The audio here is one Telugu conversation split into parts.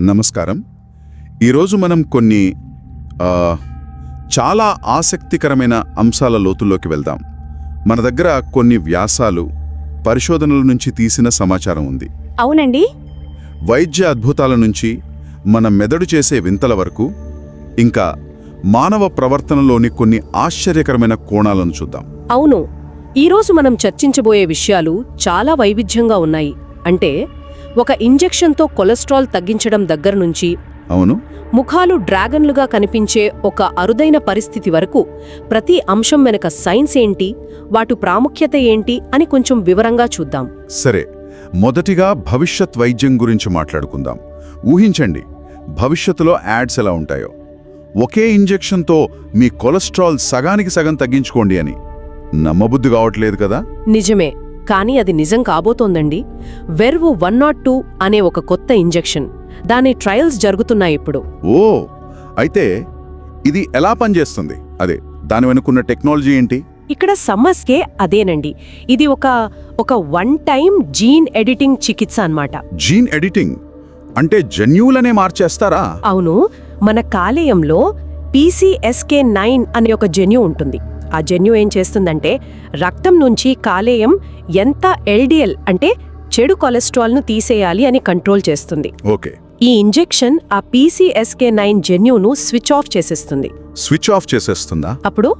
నమస్కారం. ఈరోజు మనం కొన్ని చాలా ఆసక్తికరమైన అంశాల లోతుల్లోకి వెళ్దాం. మన దగ్గర కొన్ని వ్యాసాలు పరిశోధనల నుంచి తీసిన సమాచారం ఉంది. అవునండి. వైద్య అద్భుతాల నుంచి మన మెదడు చేసే వింతల వరకు ఇంకా మానవ ప్రవర్తనలోని కొన్ని ఆశ్చర్యకరమైన కోణాలను చూద్దాం. అవును. ఈరోజు మనం చర్చించబోయే విషయాలు చాలా వైవిధ్యంగా ఉన్నాయి. అంటే ఒక ఇంజెక్షన్తో కొలెస్ట్రాల్ తగ్గించడం దగ్గర నుంచి అవును. ముఖాలు డ్రాగన్లుగా కనిపించే ఒక అరుదైన పరిస్థితి వరకు ప్రతి అంశం వెనక సైన్స్ ఏంటి వాటి ప్రాముఖ్యత ఏంటి అని కొంచెం వివరంగా చూద్దాం. సరే మొదటిగా భవిష్యత్ వైద్యం గురించి మాట్లాడుకుందాం. ఊహించండి భవిష్యత్తులో యాడ్స్ ఎలా ఉంటాయో. ఒకే ఇంజెక్షన్తో మీ కొలెస్ట్రాల్ సగానికి సగం తగ్గించుకోండి అని. నమ్మబుద్ధి కావట్లేదు కదా? నిజమే. కానీ అది నిజం కాబోతోందండి. వెర్వు వన్ నాట్ టూ అనే ఒక కొత్త ఇంజెక్షన్. దాని ట్రయల్స్ జరుగుతున్నాయి ఇప్పుడు. ఓ అయితే ఇది ఎలా పనిచేస్తుంది? అదే దాని వెనుకున్న టెక్నాలజీ ఏంటి? ఇక్కడ సమస్యే అదేనండి. ఇది ఒక ఒక వన్ టైం జీన్ ఎడిటింగ్ చికిత్స అన్నమాట. Gene editing? అంటే జన్యువులనే మార్చేస్తారా? అవును మన కాలేయంలో పీసీఎస్కే నైన్ అనే ఒక జన్యు ఉంటుంది. ఆ జన్యు ఏం చేస్తుందంటే రక్తం నుంచి కాలేయం ఎంత ఎల్డిఎల్ అంటే చెడు కొలెస్ట్రాల్ను తీసేయాలి అని కంట్రోల్ చేస్తుంది. ఓకే. ఈ ఇంజెక్షన్ ఆ పీసీఎస్కే నైన్ జన్యును స్విచ్ ఆఫ్ చేసేస్తుంది. స్విచ్ ఆఫ్ చేసేస్తుందా? అప్పుడు?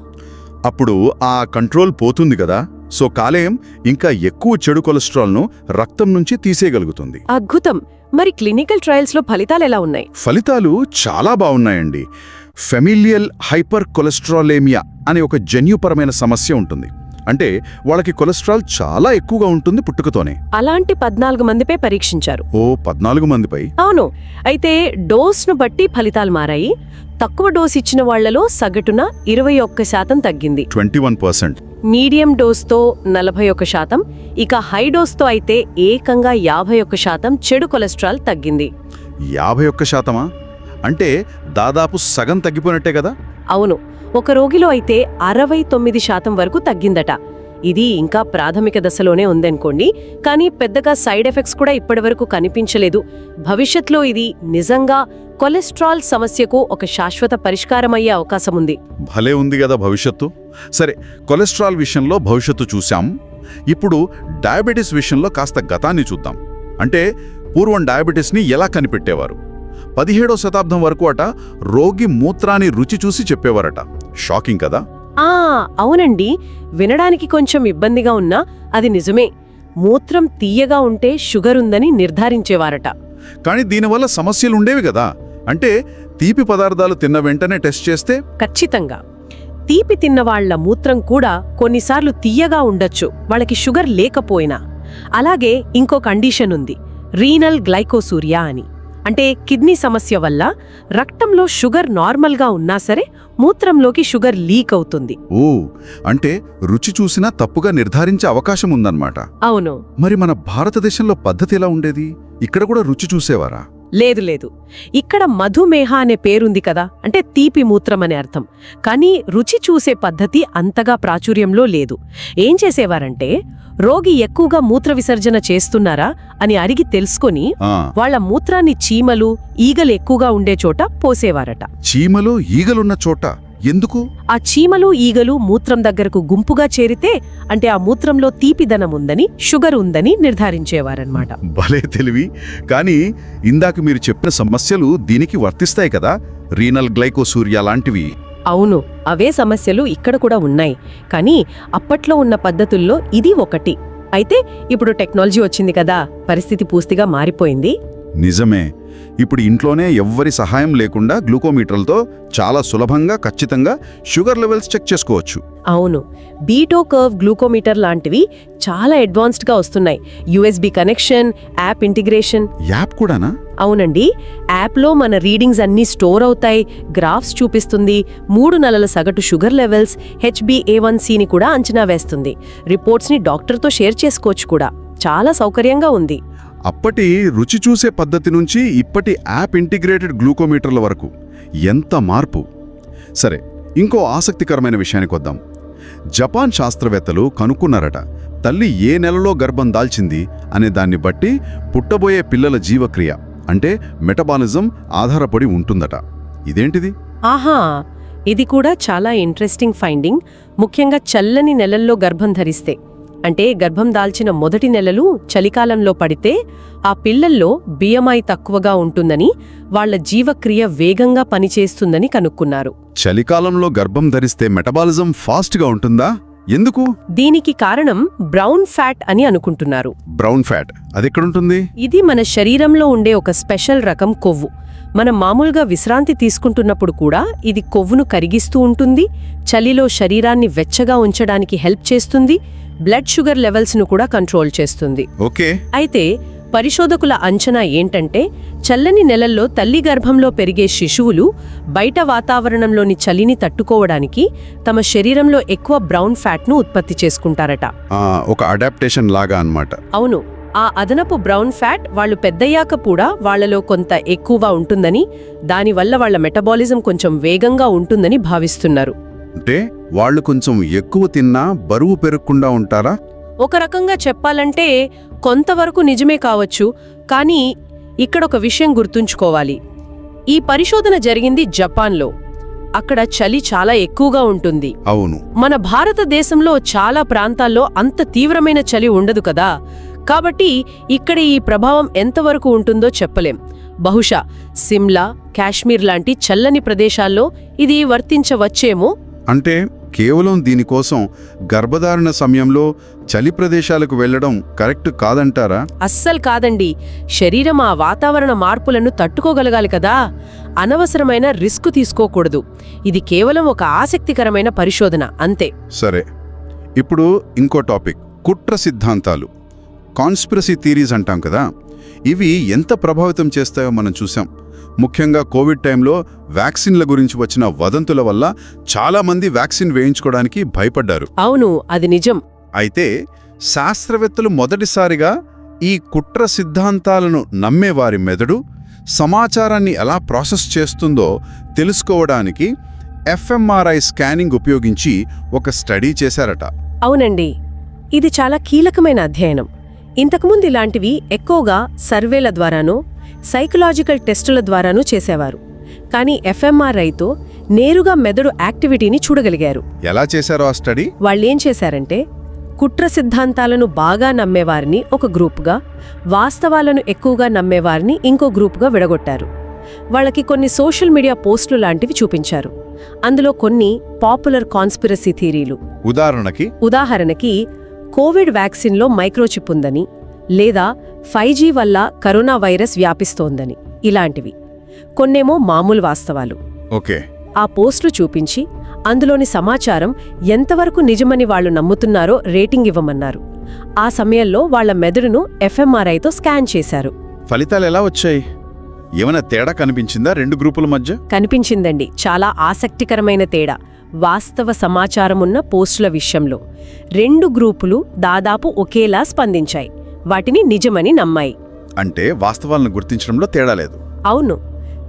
అప్పుడు ఆ కంట్రోల్ పోతుంది కదా. సో కాలేయం ఇంకా ఎక్కువ చెడు కొలెస్ట్రాల్ను రక్తం నుంచి తీసేయగలుగుతుంది. అద్భుతం. మరి క్లినికల్ ట్రయల్స్లో ఫలితాలు ఎలా ఉన్నాయి? ఫలితాలు చాలా బాగున్నాయండి. ఫెమిలియల్ హైపర్ కొలెస్ట్రాలేమియా అనే ఒక జన్యుపరమైన సమస్య ఉంటుంది. అంటే వాళ్ళకి కొలెస్ట్రాల్ చాలా ఎక్కువగా ఉంటుంది పుట్టుకతోనే. అలాంటి పద్నాలుగు మందిపై పరీక్షించారు. ఓ పద్నాలుగు మందిపై? అవును. అయితే డోస్ను బట్టి ఫలితాలు మారాయి. తక్కువ డోస్ ఇచ్చిన వాళ్ళలో సగటున ఇరవై ఒక్క శాతం తగ్గింది. Twenty one percent. మీడియం డోస్తో నలభై ఒక్క శాతం. ఇక హై డోస్తో అయితే ఏకంగా యాభై ఒక్క శాతం చెడు కొలెస్ట్రాల్ తగ్గింది. యాభై ఒక్క శాతమా? అంటే దాదాపు సగం తగ్గిపోయినట్టే కదా? అవును. ఒక రోగిలో అయితే అరవై తొమ్మిది శాతం వరకు తగ్గిందట. ఇది ఇంకా ప్రాథమిక దశలోనే ఉందనుకోండి కానీ పెద్దగా సైడ్ ఎఫెక్ట్స్ కూడా ఇప్పటివరకు కనిపించలేదు. భవిష్యత్లో ఇది నిజంగా కొలెస్ట్రాల్ సమస్యకు ఒక శాశ్వత పరిష్కారమయ్యే అవకాశం ఉంది. భలే ఉంది కదా భవిష్యత్తు. సరే కొలెస్ట్రాల్ విషయంలో భవిష్యత్తు చూశాం. ఇప్పుడు డయాబెటీస్ విషయంలో కాస్త గతాన్ని చూద్దాం. అంటే పూర్వం డయాబెటీస్ని ఎలా కనిపెట్టేవారు? పదిహేడో శతాబ్దం వరకు అట రోగి మూత్రాన్ని రుచి చూసి చెప్పేవారట. షాకింగ్ కదా? ఆ అవునండి. వినడానికి కొంచెం ఇబ్బందిగా ఉన్నా అది నిజమే. మూత్రం తీయగా ఉంటే షుగర్ ఉందని నిర్ధారించేవారట. కానీ దీనివల్ల సమస్యలు ఉండేవి కదా. అంటే తీపి పదార్థాలు తిన్న వెంటనే టెస్ట్ చేస్తే? ఖచ్చితంగా. తీపి తిన్న వాళ్ళ మూత్రం కూడా కొన్నిసార్లు తీయగా ఉండొచ్చు. వాళ్ళకి షుగర్ లేకపోయినా. అలాగే ఇంకో కండిషన్ ఉంది. రీనల్ గ్లైకోసూరియా అని. అంటే కిడ్నీ సమస్య వల్ల రక్తంలో షుగర్ నార్మల్గా ఉన్నా సరే మూత్రంలోకి షుగర్ లీక్ అవుతుంది. ఓ అంటే రుచి చూసినా తప్పుగా నిర్ధారించే అవకాశం ఉందన్నమాట. అవును. మరి మన భారతదేశంలో పద్ధతి ఎలా ఉండేది? ఇక్కడ కూడా రుచి చూసేవారా? లేదు లేదు. ఇక్కడ మధుమేహ అనే పేరుంది కదా. అంటే తీపి మూత్రం అనే అర్థం. కానీ రుచి చూసే పద్ధతి అంతగా ప్రాచుర్యంలో లేదు. ఏం చేసేవారంటే రోగి ఎక్కువగా మూత్ర విసర్జన చేస్తున్నారా అని అడిగి తెలుసుకొని ఆ. వాళ్ళ మూత్రాన్ని చీమలు ఈగలు ఎక్కువగా ఉండే చోట పోసేవారట. చీమలు ఈగలున్న చోట? ఎందుకు? ఆ చీమలు ఈగలు మూత్రం దగ్గరకు గుంపుగా చేరితే అంటే ఆ మూత్రంలో తీపిదనం ఉందని షుగర్ ఉందని నిర్ధారించేవారన్నమాట. భలే తెలివి. కానీ ఇందాక మీరు చెప్పిన సమస్యలు దీనికి వర్తిస్తాయి కదా? రీనల్ గ్లైకోసూరియా లాంటివి. అవును అవే సమస్యలు ఇక్కడ కూడా ఉన్నాయి. కానీ అప్పట్లో ఉన్న పద్ధతుల్లో ఇది ఒకటి. అయితే ఇప్పుడు టెక్నాలజీ వచ్చింది కదా పరిస్థితి పూర్తిగా మారిపోయింది. నిజమే. ఇప్పుడు ఇంట్లోనే ఎవ్వరి సహాయం లేకుండా గ్లూకోమీటర్లతో చాలా సులభంగా ఖచ్చితంగా షుగర్ లెవెల్స్ చెక్ చేసుకోవచ్చు. అవును. బీటో కర్వ్ గ్లూకోమీటర్ లాంటివి చాలా అడ్వాన్స్డ్గా వస్తున్నాయి. USB connection app integration. App కూడానా? అవునండి. యాప్లో మన రీడింగ్స్ అన్నీ స్టోర్ అవుతాయి గ్రాఫ్స్ చూపిస్తుంది మూడు నెలల సగటు షుగర్ లెవెల్స్ హెచ్బిఏవన్సీని కూడా అంచనా వేస్తుంది. రిపోర్ట్స్ని డాక్టర్తో షేర్ చేసుకోవచ్చు కూడా. చాలా సౌకర్యంగా ఉంది. అప్పటి రుచి చూసే పద్ధతి నుంచి ఇప్పటి యాప్ ఇంటిగ్రేటెడ్ గ్లూకోమీటర్ల వరకు. ఎంత మార్పు? సరే ఇంకో ఆసక్తికరమైన విషయానికి వద్దాం. జపాన్ శాస్త్రవేత్తలు కనుక్కున్నారట తల్లి ఏ నెలలో గర్భం దాల్చింది? అనే దాన్ని బట్టి పుట్టబోయే పిల్లల జీవక్రియ అంటే మెటబాలిజం ఆధారపడి ఉంటుందట. ఇదేంటిది? ఆహా! ఇది కూడా చాలా ఇంట్రెస్టింగ్ ఫైండింగ్. ముఖ్యంగా చల్లని నెలల్లో గర్భం ధరిస్తే. అంటే గర్భం దాల్చిన మొదటి నెలలు చలికాలంలో పడితే ఆ పిల్లల్లో బిఎంఐ తక్కువగా ఉంటుందని వాళ్ళ జీవక్రియ వేగంగా పనిచేస్తుందని కనుక్కున్నారు. చలికాలంలో గర్భం ధరిస్తే మెటబాలిజం ఫాస్ట్గా ఉంటుందా? ఎందుకు? దీనికి కారణం బ్రౌన్ ఫ్యాట్ అని అనుకుంటున్నారు. బ్రౌన్ ఫ్యాట్ అదెక్కడుంటుంది? ఇది మన శరీరంలో ఉండే ఒక స్పెషల్ రకం కొవ్వు. మనం మామూలుగా విశ్రాంతి తీసుకుంటున్నప్పుడు కూడా ఇది కొవ్వును కరిగిస్తూ ఉంటుంది చలిలో శరీరాన్ని వెచ్చగా ఉంచడానికి హెల్ప్ చేస్తుంది బ్లడ్ షుగర్ లెవెల్స్ను కూడా కంట్రోల్ చేస్తుంది. ఓకే. అయితే పరిశోధకుల అంచనా ఏంటంటే చల్లని నెలల్లో తల్లి గర్భంలో పెరిగే శిశువులు బయట వాతావరణంలోని చలిని తట్టుకోవడానికి తమ శరీరంలో ఎక్కువ బ్రౌన్ ఫ్యాట్ను ఉత్పత్తి చేసుకుంటారట. ఒక అడాప్టేషన్ లాగా అన్నమాట. అవును. ఆ అదనపు బ్రౌన్ ఫ్యాట్ వాళ్ళు పెద్దయ్యాక కూడా వాళ్ళలో కొంత ఎక్కువగా ఉంటుందని దానివల్ల వాళ్ళ మెటబాలిజం కొంచెం వేగంగా ఉంటుందని భావిస్తున్నారు. అంటే వాళ్ళు కొంచెం ఎక్కువ తిన్నా బరువు పెరగకుండా ఉంటారా? ఒక రకంగా చెప్పాలంటే కొంతవరకు నిజమే కావచ్చు కానీ ఇక్కడ ఒక విషయం గుర్తుంచుకోవాలి. ఈ పరిశోధన జరిగింది జపాన్లో. అక్కడ చలి చాలా ఎక్కువగా ఉంటుంది. అవును. మన భారతదేశంలో చాలా ప్రాంతాల్లో అంత తీవ్రమైన చలి ఉండదు కదా. కాబట్టి ఇక్కడ ఈ ప్రభావం ఎంతవరకు ఉంటుందో చెప్పలేం. బహుశా సిమ్లా కాశ్మీర్ లాంటి చల్లని ప్రదేశాల్లో ఇది వర్తించవచ్చేమో అంటే కేవలం దీనికోసం గర్భధారణ సమయంలో చలి ప్రదేశాలకు వెళ్ళడం కరెక్ట్ కాదంటారా? అస్సలు కాదండి. శరీరం ఆ వాతావరణ మార్పులను తట్టుకోగలగాలి కదా. అనవసరమైన రిస్క్ తీసుకోకూడదు. ఇది కేవలం ఒక ఆసక్తికరమైన పరిశోధన అంతే. సరే. ఇప్పుడు ఇంకో టాపిక్. కుట్ర సిద్ధాంతాలు. కాన్స్పిరసీ థీరీస్ అంటాం కదా. ఇవి ఎంత ప్రభావితం చేస్తాయో మనం చూసాం ముఖ్యంగా కోవిడ్ టైంలో వ్యాక్సిన్ల గురించి వచ్చిన వదంతుల వల్ల చాలామంది వ్యాక్సిన్ వేయించుకోవడానికి భయపడ్డారు. అవును అది నిజం. అయితే శాస్త్రవేత్తలు మొదటిసారిగా ఈ కుట్ర సిద్ధాంతాలను నమ్మేవారి మెదడు సమాచారాన్ని ఎలా ప్రాసెస్ చేస్తుందో తెలుసుకోవడానికి ఎఫ్ఎంఆర్ఐ స్కానింగ్ ఉపయోగించి ఒక స్టడీ చేశారట. అవునండి ఇది చాలా కీలకమైన అధ్యయనం. ఇంతకుముందు ఇలాంటివి ఎక్కువగా సర్వేల ద్వారానో సైకలాజికల్ టెస్టుల ద్వారానూ చేసేవారు. కానీ ఎఫ్ఎంఆర్ఐతో నేరుగా మెదడు యాక్టివిటీని చూడగలిగారు. ఎలా చేశారో ఆ స్టడీ? వాళ్ళేం చేశారంటే కుట్ర సిద్ధాంతాలను బాగా నమ్మేవారిని ఒక గ్రూప్గా వాస్తవాలను ఎక్కువగా నమ్మేవారిని ఇంకో గ్రూప్గా విడగొట్టారు. వాళ్ళకి కొన్ని సోషల్ మీడియా పోస్టులు లాంటివి చూపించారు. అందులో కొన్ని పాపులర్ కాన్స్పిరసీ థీరీలు. ఉదాహరణకి? ఉదాహరణకి కోవిడ్ వ్యాక్సిన్లో మైక్రోచిప్ ఉందని లేదా ఫైవ్ జీ వల్ల కరోనా వైరస్ వ్యాపిస్తోందని. ఇలాంటివి. కొన్నేమో మామూలు వాస్తవాలు. ఓకే. ఆ పోస్టులు చూపించి అందులోని సమాచారం ఎంతవరకు నిజమని వాళ్ళు నమ్ముతున్నారో రేటింగ్ ఇవ్వమన్నారు. ఆ సమయంలో వాళ్ళ మెదడును ఎఫ్ఎంఆర్ఐతో స్కాన్ చేశారు. ఫలితాలు ఎలా వచ్చాయి? ఏమైనా తేడా కనిపించిందా రెండు గ్రూపుల మధ్య? కనిపించిందండి. చాలా ఆసక్తికరమైన తేడా. వాస్తవ సమాచారమున్న పోస్టుల విషయంలో. రెండు గ్రూపులు దాదాపు ఒకేలా స్పందించాయి. వాటిని నిజమని నమ్మాయి. అంటే వాస్తవాలను గుర్తించడంలో తేడా లేదు. అవును.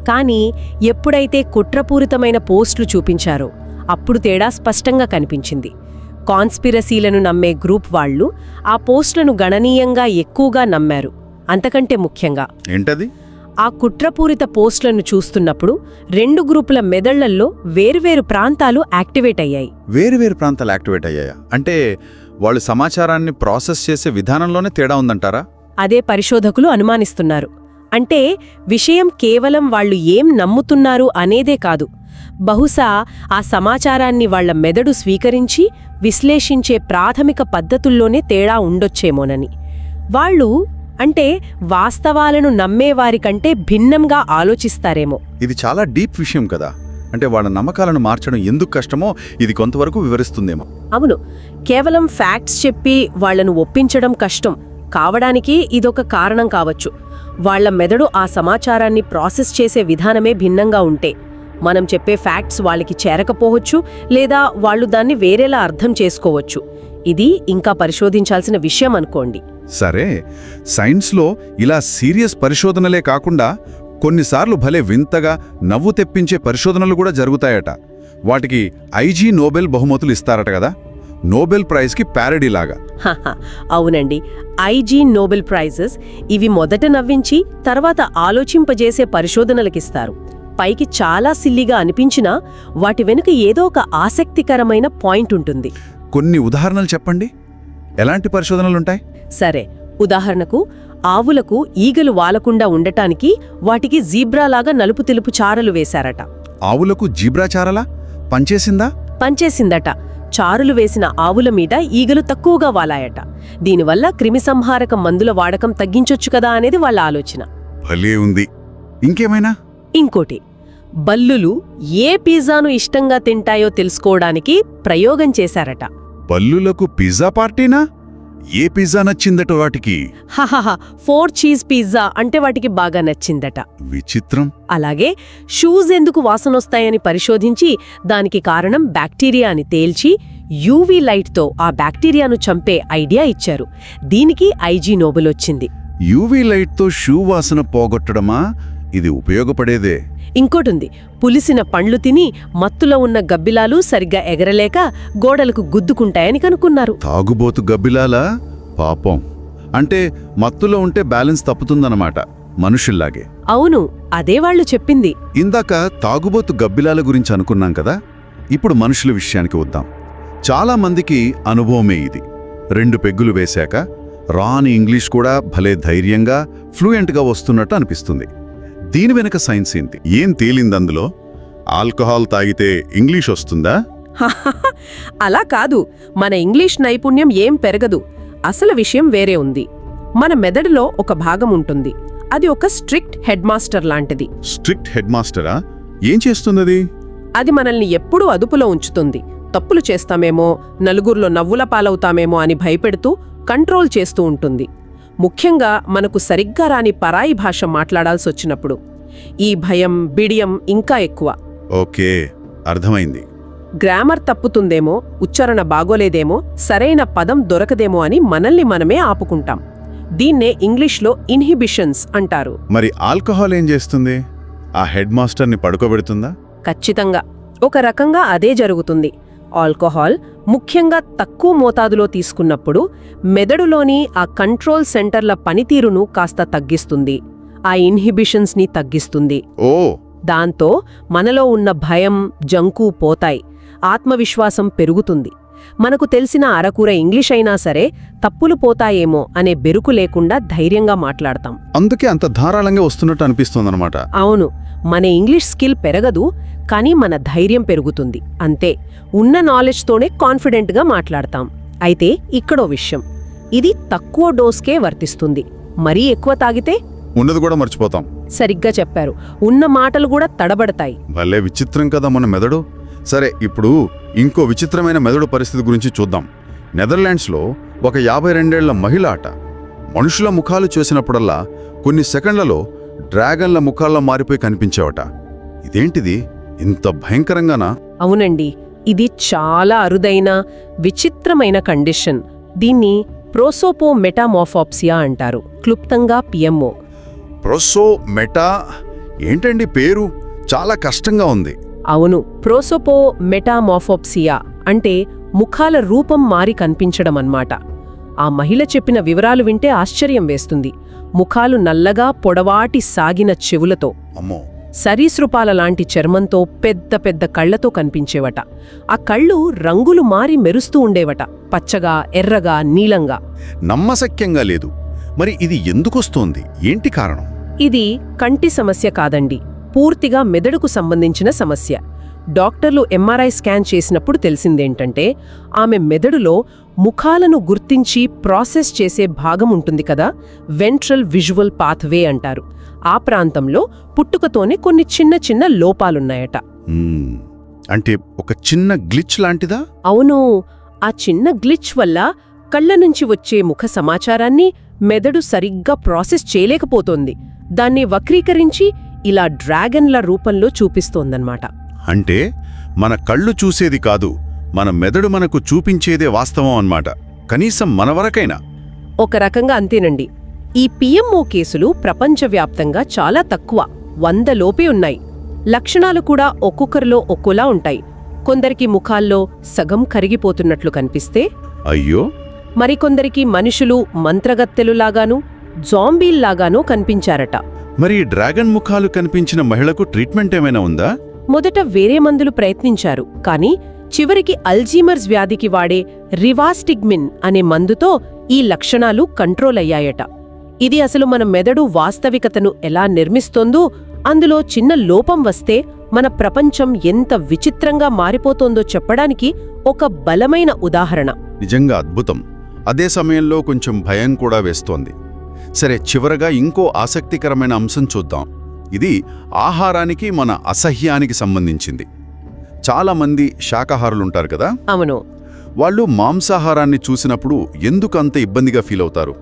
కానీ ఎప్పుడైతే కుట్రపూరితమైన పోస్టులు చూపించారో అప్పుడు తేడా స్పష్టంగా కనిపించింది. కాన్స్పిరసీలను నమ్మే గ్రూప్ వాళ్ళు ఆ పోస్టులను గణనీయంగా ఎక్కువగా నమ్మారు. అంతకంటే ముఖ్యంగా ఏంటది? ఆ కుట్రపూరిత పోస్టులను చూస్తున్నప్పుడు రెండు గ్రూపుల మెదళ్ళల్లో వేరువేరు ప్రాంతాలు యాక్టివేట్ అయ్యాయి. వేరువేరు ప్రాంతాలు యాక్టివేట్ అయ్యాయా? అంటే వాళ్ళు సమాచారాన్ని ప్రాసెస్ చేసే విధానంలోనే తేడా ఉందంటారా? అదే పరిశోధకులు అనుమానిస్తున్నారు. అంటే విషయం కేవలం వాళ్ళు ఏం నమ్ముతున్నారు అనేదే కాదు. బహుశా ఆ సమాచారాన్ని వాళ్ళ మెదడు స్వీకరించి విశ్లేషించే ప్రాథమిక పద్ధతుల్లోనే తేడా ఉండొచ్చేమోనని. వాళ్ళు అంటే వాస్తవాలను నమ్మేవారి కంటే భిన్నంగా ఆలోచిస్తారేమో. ఇది చాలా డీప్ విషయం కదా. అంటే వాళ్ళ నమ్మకాలను మార్చడం ఎందుకు కష్టమో ఇది కొంతవరకు వివరిస్తుందేమో. అవును. కేవలం ఫ్యాక్ట్స్ చెప్పి వాళ్ళను ఒప్పించడం కష్టం. కావడానికి ఇదొక కారణం కావచ్చు. వాళ్ళ మెదడు ఆ సమాచారాన్ని ప్రాసెస్ చేసే విధానమే భిన్నంగా ఉంటే. మనం చెప్పే ఫ్యాక్ట్స్ వాళ్ళకి చేరకపోవచ్చు లేదా వాళ్ళు దాన్ని వేరేలా అర్థం చేసుకోవచ్చు. ఇది ఇంకా పరిశోధించాల్సిన విషయం అనుకోండి. సరే. సైన్స్లో ఇలా సీరియస్ పరిశోధనలే కాకుండా కొన్నిసార్లు భలే వింతగా నవ్వు తెప్పించే పరిశోధనలు కూడా జరుగుతాయట. వాటికి ఐజీ నోబెల్ బహుమతులు ఇస్తారట కదా? నోబెల్ ప్రైజ్కి ప్యారడీ లాగా. హహ, అవునండి. ఐజీ నోబెల్ ప్రైజెస్ ఇవి మొదట నవ్వించి తర్వాత ఆలోచింపజేసే పరిశోధనలకిస్తారు. పైకి చాలా సిల్లిగా అనిపించినా వాటి వెనుక ఏదో ఒక ఆసక్తికరమైన పాయింట్ ఉంటుంది. కొన్ని ఉదాహరణలు చెప్పండి. ఎలాంటి పరిశోధనలుంటాయి? సరే ఉదాహరణకు ఆవులకు ఈగలు వాలకుండా ఉండటానికి వాటికి జీబ్రాలాగా నలుపు తెలుపు చారలు వేశారట. ఆవులకు జీబ్రాచారలా పనిచేసిందా పంచేసిందట. చారులు వేసిన ఆవుల మీద ఈగలు తక్కువగా వాలాయట. దీనివల్ల క్రిమిసంహారక మందుల వాడకం తగ్గించొచ్చు కదా అనేది వాళ్ళ ఆలోచన. భలే ఉంది. ఇంకేమైనా? ఇంకోటి బల్లులు ఏ పిజ్జాను ఇష్టంగా తింటాయో తెలుసుకోవడానికి ప్రయోగం చేశారట. బల్లులకు పిజ్జా పార్టీనా? ఏ పిజ్జా నచ్చిందట వాటికి? హహహ ఫోర్ చీజ్ పిజ్జా అంటే వాటికి బాగా నచ్చిందట. విచిత్రం. అలాగే షూస్ ఎందుకు వాసనొస్తాయని పరిశోధించి దానికి కారణం బ్యాక్టీరియా అని తేల్చి యూవీ లైట్తో ఆ బ్యాక్టీరియాను చంపే ఐడియా ఇచ్చారు. దీనికి ఐజీ నోబెల్ వచ్చింది. యూవీ లైట్తో షూ వాసన పోగొట్టడమా? ఇది ఉపయోగపడేదే. ఇంకోటుంది పులిసిన పండ్లు తిని మత్తులో ఉన్న గబ్బిలాలు సరిగ్గా ఎగరలేక గోడలకు గుద్దుకుంటాయని కనుక్కున్నారు. తాగుబోతు గబ్బిలాలా? పాపం. అంటే మత్తులో ఉంటే బ్యాలెన్స్ తప్పుతుందన్నమాట మనుషుల్లాగే. అవును అదే వాళ్ళు చెప్పింది. ఇందాక తాగుబోతు గబ్బిలాల గురించి అనుకున్నాం కదా ఇప్పుడు మనుషుల విషయానికి వద్దాం. చాలా మందికి అనుభవమే ఇది. రెండు పెగ్గులు వేశాక రాని ఇంగ్లీష్ కూడా భలే ధైర్యంగా ఫ్లూయెంట్గా వస్తున్నట్టు అనిపిస్తుంది. దీని వెనుక సైన్స్ ఏంటి? ఏం తేలిందందులో ఆల్కహాల్ తాగితే ఇంగ్లీష్ వస్తుందా? అలా కాదు. మన ఇంగ్లీష్ నైపుణ్యం ఏం పెరగదు. అసలు విషయం వేరే ఉంది. మన మెదడులో ఒక భాగం ఉంటుంది. అది ఒక స్ట్రిక్ట్ హెడ్ మాస్టర్ లాంటిది. స్ట్రిక్ట్ హెడ్ మాస్టరా ఏం చేస్తున్నది అది మనల్ని ఎప్పుడూ అదుపులో ఉంచుతుంది. తప్పులు చేస్తామేమో నలుగురిలో నవ్వుల పాలవుతామేమో అని భయపెడుతూ కంట్రోల్ చేస్తూ ఉంటుంది. ముఖ్యంగా మనకు సరిగ్గా రాని పరాయి భాష మాట్లాడాల్సొచ్చినప్పుడు ఈ భయం బిడియం ఇంకా ఎక్కువ. ఓకే అర్థమైంది. గ్రామర్ తప్పుతుందేమో ఉచ్చారణ బాగోలేదేమో సరైన పదం దొరకదేమో అని మనల్ని మనమే ఆపుకుంటాం. దీన్నే ఇంగ్లీష్లో ఇన్హిబిషన్స్ అంటారు. మరి ఆల్కహాల్ ఏం చేస్తుంది? ఆ హెడ్ మాస్టర్ని పడుకోబెడుతుందా? ఖచ్చితంగా. ఒక రకంగా అదే జరుగుతుంది. ఆల్కహాల్ ముఖ్యంగా తక్కువ మోతాదులో తీసుకున్నప్పుడు మెదడులోని ఆ కంట్రోల్ సెంటర్ల పనితీరును కాస్త తగ్గిస్తుంది. ఆ ఇన్హిబిషన్స్ని తగ్గిస్తుంది. ఓ! దాంతో మనలో ఉన్న భయం జంకు పోతాయి. ఆత్మవిశ్వాసం పెరుగుతుంది. మనకు తెలిసిన అరకూర ఇంగ్లీష్ అయినా సరే తప్పులు పోతాయేమో అనే బెరుకు లేకుండా ధైర్యంగా మాట్లాడతాం. అందుకే అంత ధారాళంగా వస్తున్నట్టు అనిపిస్తోందనమాట అవును. మన ఇంగ్లీష్ స్కిల్ పెరగదు కానీ మన ధైర్యం పెరుగుతుంది. అంతే ఉన్న నాలెడ్జ్తోనే కాన్ఫిడెంట్గా మాట్లాడతాం. అయితే ఇక్కడో విషయం ఇది తక్కువ డోస్కే వర్తిస్తుంది. మరీ ఎక్కువ తాగితే? ఉన్నది కూడా మర్చిపోతాం. సరిగ్గా చెప్పారు. ఉన్న మాటలు కూడా తడబడతాయి. భలే విచిత్రం కదా మన మెదడు. సరే ఇప్పుడు ఇంకో విచిత్రమైన మెదడు పరిస్థితి గురించి చూద్దాం. నెదర్లాండ్స్లో ఒక యాభై రెండేళ్ళ మహిళ ఆట మనుషుల ముఖాలు చూసినప్పుడల్లా కొన్ని సెకండ్లలో డ్రాగన్ల ముఖాల్లో మారిపోయి కనిపించేవట. ఇదేంటిది? ఇంత భయంకరంగానా? అవునండి. ఇది చాలా అరుదైన విచిత్రమైన కండిషన్. దీన్ని ప్రోసోపో మెటామోఫాప్సియా అంటారు. క్లుప్తంగా పిఎంఓ ప్రొసో మెటా ఏంటండి పేరు? చాలా కష్టంగా ఉంది. అవును. ప్రోసోపో మెటామోఫోప్సియా అంటే ముఖాల రూపం మారి కనిపించడం అన్నమాట ఆ మహిళ చెప్పిన వివరాలు వింటే ఆశ్చర్యం వేస్తుంది. ముఖాలు నల్లగా పొడవాటి సాగిన చెవులతో. అమ్మో. సరీసృపాల లాంటి చర్మంతో పెద్ద పెద్ద కళ్ళతో కనిపించేవట. ఆ కళ్ళు రంగులు మారి మెరుస్తూ ఉండేవట. పచ్చగా ఎర్రగా నీలంగా. నమ్మశక్యంగా లేదు. మరి ఇది ఎందుకొస్తోంది ఏంటి కారణం? ఇది కంటి సమస్య కాదండి. పూర్తిగా మెదడుకు సంబంధించిన సమస్య. డాక్టర్లు ఎంఆర్ఐ స్కాన్ చేసినప్పుడు తెలిసిందేంటంటే ఆమె మెదడులో ముఖాలను గుర్తించి ప్రాసెస్ చేసే భాగం ఉంటుంది కదా? వెంట్రల్ విజువల్ పాత్వే అంటారు. ఆ ప్రాంతంలో పుట్టుకతోనే కొన్ని చిన్న చిన్న లోపాలున్నాయట. అంటే ఒక చిన్న గ్లిచ్ లాంటిదా? అవును. ఆ చిన్న గ్లిచ్ వల్ల కళ్ళ నుంచి వచ్చే ముఖ సమాచారాన్ని మెదడు సరిగ్గా ప్రాసెస్ చేయలేకపోతోంది. దాన్ని వక్రీకరించి ఇలా డ్రాగన్ల రూపంలో చూపిస్తోందన్నమాట. అంటే మన కళ్ళు చూసేది కాదు మన మెదడు మనకు చూపించేదే వాస్తవం అన్నమాట. కనీసం మన వరకైనా. ఒక రకంగా అంతేనండి. ఈ పిఎంఓ కేసులు ప్రపంచవ్యాప్తంగా చాలా తక్కువ. వంద లోపే ఉన్నాయి. లక్షణాలు కూడా ఒక్కొక్కరిలో ఒక్కోలా ఉంటాయి. కొందరికి ముఖాల్లో సగం కరిగిపోతున్నట్లు కనిపిస్తే? అయ్యో! మరికొందరికి మనుషులు మంత్రగత్తెలులాగాను జాంబీల్లాగానూ కనిపించారట. మరి డ్రాగన్ ముఖాలు కనిపించిన మహిళకు ట్రీట్మెంట్ ఏమైనా ఉందా? మొదట వేరే మందులు ప్రయత్నించారు. కానీ చివరికి అల్జీమర్స్ వ్యాధికి వాడే రివాస్టిగ్మిన్ అనే మందుతో ఈ లక్షణాలు కంట్రోల్ అయ్యాయట. ఇది అసలు మన మెదడు వాస్తవికతను ఎలా నిర్మిస్తోందో అందులో చిన్న లోపం వస్తే మన ప్రపంచం ఎంత విచిత్రంగా మారిపోతోందో చెప్పడానికి ఒక బలమైన ఉదాహరణ. నిజంగా అద్భుతం. అదే సమయంలో కొంచెం భయం కూడా వేస్తోంది. సరే చివరగా ఇంకో ఆసక్తికరమైన అంశం చూద్దాం. ఇది ఆహారానికి మన అసహ్యానికి సంబంధించింది. చాలామంది శాకాహారులుంటారు కదా? అవును. వాళ్ళు మాంసాహారాన్ని చూసినప్పుడు ఎందుకు అంత ఇబ్బందిగా ఫీల్ అవుతారు?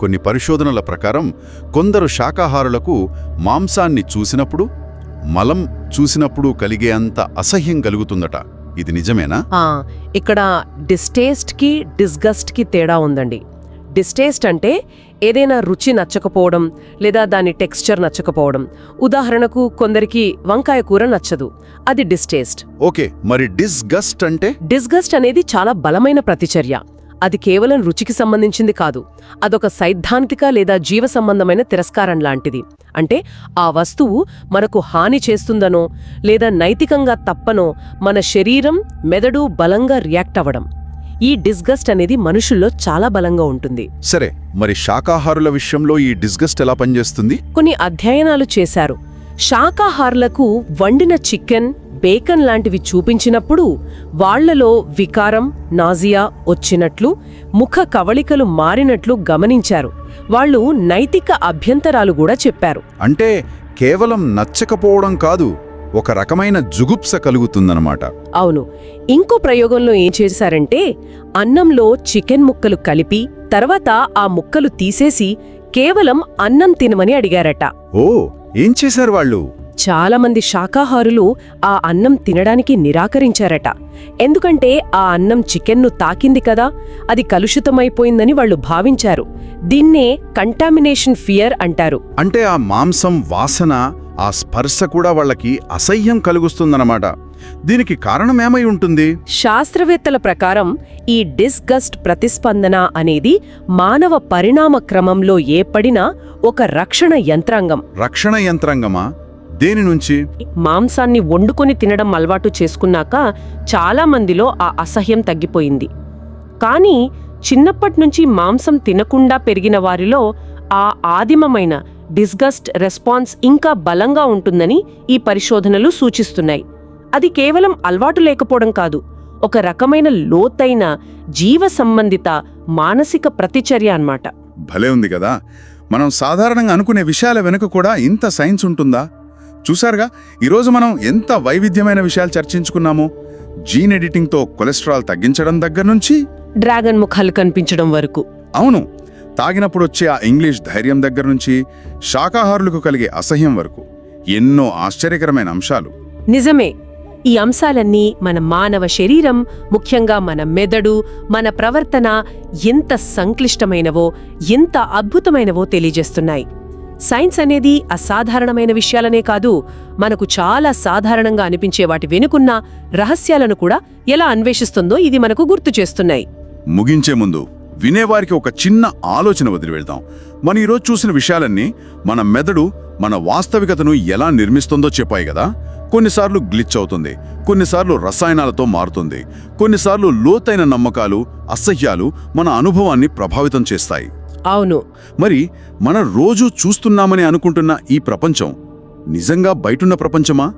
కొన్ని పరిశోధనల ప్రకారం కొందరు శాకాహారులకు మాంసాన్ని చూసినప్పుడు మలం చూసినప్పుడు కలిగే అంత అసహ్యం కలుగుతుందట. ఇది నిజమేనా? ఇక్కడ డిస్టేస్ట్కి డిస్గస్ట్కి తేడా ఉందండి. డిస్టేస్ట్ అంటే ఏదైనా రుచి నచ్చకపోవడం లేదా దాని టెక్స్చర్ నచ్చకపోవడం. ఉదాహరణకు కొందరికి వంకాయ కూర నచ్చదు అది డిస్టేస్ట్ ఓకే మరి డిస్గస్ట్ అంటే? డిస్గస్ట్ అనేది చాలా బలమైన ప్రతిచర్య. అది కేవలం రుచికి సంబంధించింది కాదు అదొక సైద్ధాంతిక లేదా జీవ సంబంధమైన తిరస్కారం లాంటిది. అంటే ఆ వస్తువు మనకు హాని చేస్తుందనో లేదా నైతికంగా తప్పనో మన శరీరం మెదడు బలంగా రియాక్ట్ అవ్వడం. ఈ డిస్గస్ట్ అనేది మనుషుల్లో చాలా బలంగా ఉంటుంది. సరే మరి శాకాహారుల విషయంలో ఈ డిస్గస్ట్ ఎలా పనిచేస్తుంది? కొన్ని అధ్యయనాలు చేశారు. శాకాహారులకు వండిన చికెన్ బేకన్ లాంటివి చూపించినప్పుడు వాళ్ళలో వికారం నాజియా వచ్చినట్లు ముఖ కవళికలు మారినట్లు గమనించారు. వాళ్ళు నైతిక అభ్యంతరాలు కూడా చెప్పారు. అంటే కేవలం నచ్చకపోవడం కాదు ఒక రకమైన జుగుప్స కలుగుతుందన్నమాట. అవును. ఇంకో ప్రయోగంలో ఏం చేశారంటే అన్నంలో చికెన్ ముక్కలు కలిపి తర్వాత ఆ ముక్కలు తీసేసి కేవలం అన్నం తినమని అడిగారట. ఓ ఏం చేశారు వాళ్ళు? చాలా మంది శాకాహారులు ఆ అన్నం తినడానికి నిరాకరించారట. ఎందుకంటే ఆ అన్నం చికెన్ను తాకింది కదా అది కలుషితమైపోయిందని వాళ్ళు భావించారు. దీన్నే కంటామినేషన్ ఫియర్ అంటారు. అంటే ఆ మాంసం వాసన ఆ స్పర్శ కూడా వాళ్ళకి అసహ్యం కలుగుస్తుందన్నమాట. దీనికి కారణమేమై ఉంటుంది? శాస్త్రవేత్తల ప్రకారం ఈ డిస్గస్ట్ ప్రతిస్పందన అనేది మానవ పరిణామ క్రమంలో ఏర్పడిన ఒక రక్షణ యంత్రాంగం. రక్షణ యంత్రాంగమా? దేని నుంచి? మాంసాన్ని వండుకొని తినడం అలవాటు చేసుకున్నాక చాలా మందిలో ఆ అసహ్యం తగ్గిపోయింది. కానీ చిన్నప్పట్నుంచి మాంసం తినకుండా పెరిగిన వారిలో ఆ ఆదిమమైన డిస్గస్ట్ రెస్పాన్స్ ఇంకా బలంగా ఉంటుందని ఈ పరిశోధనలు సూచిస్తున్నాయి. అది కేవలం అలవాటు లేకపోవడం కాదు ఒక రకమైన లోతైన జీవ సంబంధిత మానసిక ప్రతిచర్య అన్నమాట. భలే ఉంది కదా! మనం సాధారణంగా అనుకునే విషయాల వెనుక కూడా ఇంత సైన్స్ ఉంటుందా? చూసారుగా ఈరోజు మనం ఎంత వైవిధ్యమైన విషయాలు చర్చించుకున్నామో! జీన్ ఎడిటింగ్తో కొలెస్ట్రాల్ తగ్గించడం దగ్గర నుంచి డ్రాగన్ ముఖాలు కనిపించడం వరకు. అవును తాగినప్పుడు వచ్చే ఆ ఇంగ్లీష్ ధైర్యం దగ్గర నుంచి శాకాహారులకు కలిగే అసహ్యం వరకు ఎన్నో ఆశ్చర్యకరమైన అంశాలు. నిజమే ఈ అంశాలన్నీ మన మానవ శరీరం ముఖ్యంగా మన మెదడు మన ప్రవర్తన ఎంత సంక్లిష్టమైనవో ఎంత అద్భుతమైనవో తెలియజేస్తున్నాయి. సైన్స్ అనేది అసాధారణమైన విషయాలనే కాదు మనకు చాలా సాధారణంగా అనిపించే వాటి వెనుకున్న రహస్యాలను కూడా ఎలా అన్వేషిస్తుందో ఇది మనకు గుర్తు చేస్తున్నాయి. ముగించే ముందు వినేవారికి ఒక చిన్న ఆలోచన వదిలి వెళ్దాం. మనం ఈరోజు చూసిన విషయాలన్నీ మన మెదడు మన వాస్తవికతను ఎలా నిర్మిస్తుందో చెప్పాయి కదా. కొన్నిసార్లు గ్లిచ్ అవుతుంది కొన్నిసార్లు రసాయనాలతో మారుతుంది కొన్నిసార్లు లోతైన నమ్మకాలు అసహ్యాలు మన అనుభవాన్ని ప్రభావితం చేస్తాయి. అవును. మరి మన రోజు చూస్తున్నామని అనుకుంటున్న ఈ ప్రపంచం నిజంగా బయటున్న ప్రపంచమా?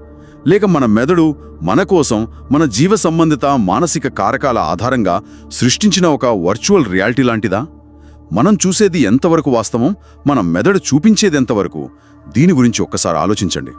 లేక మన మెదడు మన కోసం మన జీవ సంబంధిత మానసిక కారకాల ఆధారంగా సృష్టించిన ఒక వర్చువల్ రియాలిటీ లాంటిదా? మనం చూసేది ఎంతవరకు వాస్తవం? మన మెదడు చూపించేది ఎంతవరకు? దీని గురించి ఒక్కసారి ఆలోచించండి.